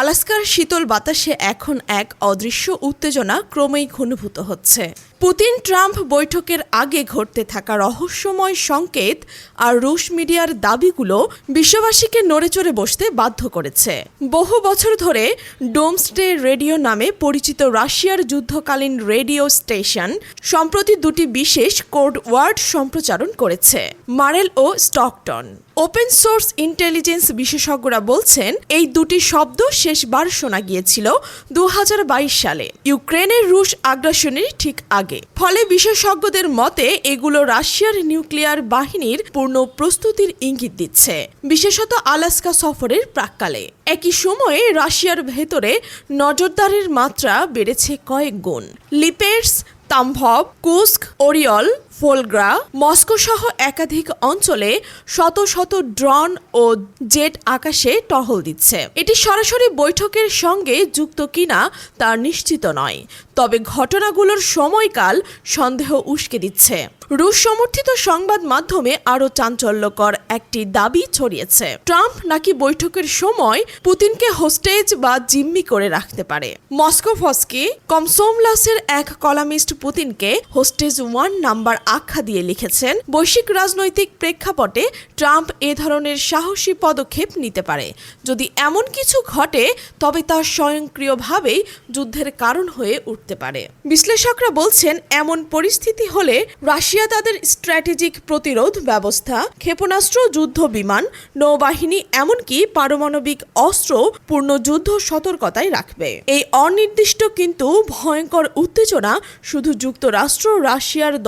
আলাস্কার শীতল বাতাসে এখন এক অদৃশ্য উত্তেজনা ক্রমেই ঘনীভূত হচ্ছে। পুতিন ট্রাম্প বৈঠকের আগে ঘটতে থাকা রহস্যময় সংকেত আর রুশ মিডিয়ার দাবিগুলো বিশ্ববাসীকে নড়েচড়ে বসতে বাধ্য করেছে। বহু বছর ধরে ডোমসডে রেডিও নামে পরিচিত রাশিয়ার যুদ্ধকালীন রেডিও স্টেশন সম্প্রতি দুটি বিশেষ কোড ওয়ার্ড সম্প্রচারণ করেছে, মারেল ও স্টকটন। ওপেন সোর্স ইন্টেলিজেন্স বিশেষজ্ঞরা বলছেন, এই দুটি শব্দ শেষবার শোনা গিয়েছিল দু হাজার বাইশ সালে। ইউক্রেনের রুশ আগ্রাসনের ঠিক আগে। ফলে বিশেষজ্ঞদের মতে, এগুলো রাশিয়ার নিউক্লিয়ার বাহিনীর পূর্ণ প্রস্তুতির ইঙ্গিত দিচ্ছে, বিশেষত আলাস্কা সফরের প্রাককালে। একই সময়ে রাশিয়ার ভেতরে নজরদারির মাত্রা বেড়েছে কয়েক গুণ। লিপেটস তাম্ভব, কুস্ক, ওরিয়ল ফোলগ্রা মস্কো সহ একাধিক অঞ্চলে শত শত ড্রোন ও জেট আকাশে টহল দিচ্ছে। এটি সরাসরি বৈঠকের সঙ্গে যুক্ত কিনা তা নিশ্চিত নয়, তবে ঘটনাগুলোর সময়কাল সন্দেহ উস্কে দিচ্ছে। রুশ সমর্থিত সংবাদ মাধ্যমে আরও চাঞ্চল্যকর একটি দাবি ছড়িয়েছে। ট্রাম্প নাকি বৈঠকের সময় পুতিনকে হোস্টেজ বা জিম্মি করে রাখতে পারে। মস্কো ফস্কি কমসোমলাসের এক কলামিস্ট পুতিনকে হোস্টেজ ওয়ান নাম্বার আখ্যা দিয়ে লিখেছেন, বৈশ্বিক রাজনৈতিক প্রেক্ষাপটে ট্রাম্প এ ধরনের সাহসী পদক্ষেপ নিতে পারে। যদি এমন কিছু ঘটে, তবে তা স্বয়ংক্রিয়ভাবেই যুদ্ধের কারণ হয়ে উঠতে পারে। বিশ্লেষকরা বলছেন, এমন পরিস্থিতি হলে রাশিয়া তাদের স্ট্র্যাটেজিক প্রতিরোধ ব্যবস্থা, ক্ষেপণাস্ত্র, যুদ্ধ বিমান, নৌবাহিনী, এমনকি পারমাণবিক অস্ত্র পূর্ণ যুদ্ধ সতর্কতায় রাখবে। এই অনির্দিষ্ট কিন্তু ভয়ঙ্কর উত্তেজনা শুধু যুক্তরাষ্ট্র, রাশিয়ার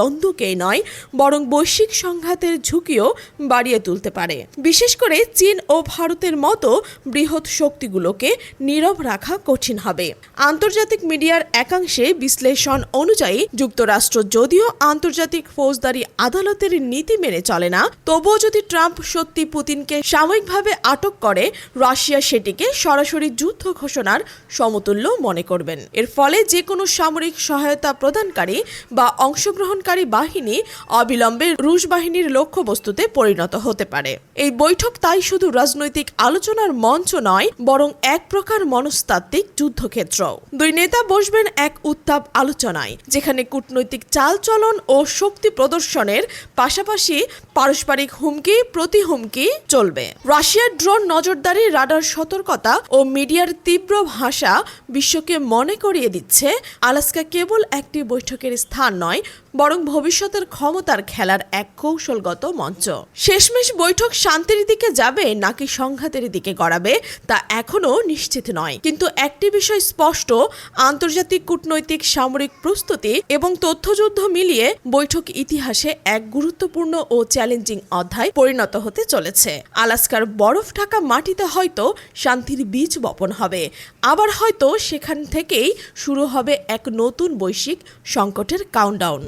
দ্বন্দ্বকেই নয়, বরং বৈশ্বিক সংঘাতের ঝুঁকিও বাড়িয়ে তুলতে পারে। বিশেষ করে চীন ও ভারতের মতো বৃহৎ শক্তিগুলোকে নীরব রাখা কঠিন হবে। আন্তর্জাতিক মিডিয়ার একাংশে বিশ্লেষণ অনুযায়ী যুক্তরাষ্ট্র যদিও আন্তর্জাতিক ফৌজদারি আদালতের নীতি মেনে চলে না, তবুও যদি ট্রাম্প সত্যি পুতিনকে সাময়িকভাবে আটক করে, রাশিয়া সেটিকে সরাসরি যুদ্ধ ঘোষণার সমতুল্য মনে করবেন। এর ফলে যে কোনো সামরিক সহায়তা প্রদানকারী বা অংশগ্রহণকারী বাহিনী অবিলম্বে রুশ বাহিনীর লক্ষ্যবস্তুতে পরিণত হতে পারে। এই বৈঠক তাই শুধু রাজনৈতিক আলোচনার মঞ্চ নয়, বরং এক প্রকার মনস্তাত্ত্বিক যুদ্ধক্ষেত্র দুই নেতা বসবেন এক উত্তাপ আলোচনায়, যেখানে কূটনৈতিক চালচলন ও শক্তি প্রদর্শনের পাশাপাশি পারস্পরিক হুমকি প্রতি হুমকি চলবে। রাশিয়ার ড্রোন নজরদারি, রাডার সতর্কতা ও মিডিয়ার তীব্র ভাষা বিশ্বকে মনে করিয়ে দিচ্ছে। আলাস্কা কেবল একটি বৈঠকের স্থান নয় বরং ভবিষ্যতের ক্ষমতার খেলার এক কৌশলগত মঞ্চ। শেষমেশ বৈঠক শান্তির দিকে যাবে নাকি সংঘাতের দিকে গড়াবে, তা এখনও নিশ্চিত নয়। কিন্তু একটি বিষয় স্পষ্ট, আন্তর্জাতিক কূটনৈতিক সামরিক প্রস্তুতি এবং তথ্যযুদ্ধ মিলিয়ে বৈঠক ইতিহাসে এক গুরুত্বপূর্ণ ও চ্যালেঞ্জিং অধ্যায় পরিণত হতে চলেছে। আলাস্কার বরফ ঢাকা মাটিতে হয়তো শান্তির বীজ বপন হবে। আবার হয়তো সেখান থেকেই শুরু হবে এক নতুন বৈশ্বিক সংকটের কাউন্টডাউন